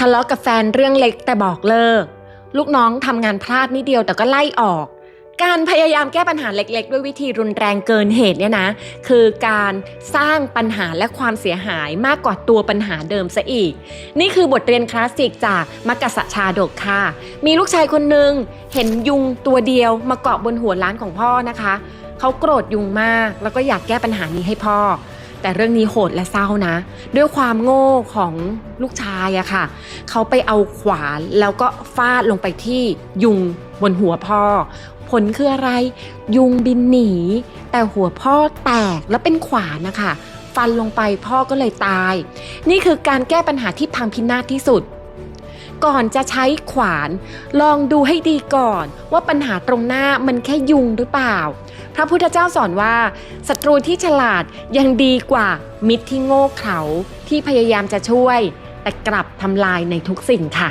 ทะเลาะกับแฟนเรื่องเล็กแต่บอกเลิก ลูกน้องทำงานพลาดนิดเดียวแต่ก็ไล่ออก การพยายามแก้ปัญหาเล็ก ๆ ด้วยวิธีรุนแรงเกินเหตุเนี่ยนะ คือการสร้างปัญหาและความเสียหายมากกว่าตัวปัญหาเดิมซะอีก นี่คือบทเรียนคลาสสิกจากมักกะสะชาดกค่ะ มีลูกชายคนหนึ่งเห็นยุงตัวเดียวมาเกาะบนหัวล้านของพ่อนะคะ เขาโกรธยุงมากแล้วก็อยากแก้ปัญหานี้ให้พ่อ แต่เรื่องนี้โหดและเศร้านะ ด้วยความโง่ของลูกชายอะค่ะ เขาไปเอาขวานแล้วก็ฟาดลงไปที่ยุงบนหัวพ่อ ผลคืออะไร ยุงบินหนี แต่หัวพ่อแตกแล้วเป็นขวานนะคะ ฟันลงไปพ่อก็เลยตาย นี่คือการแก้ปัญหาที่พังพินาศที่สุด ก่อนจะใช้ขวาน ลองดูให้ดีก่อน ว่าปัญหาตรงหน้ามันแค่ยุงหรือเปล่า พระพุทธเจ้าสอนว่าศัตรูที่ฉลาดยังดีกว่ามิตรที่โง่เขลาที่พยายามจะช่วย แต่กลับทำลายในทุกสิ่งค่ะ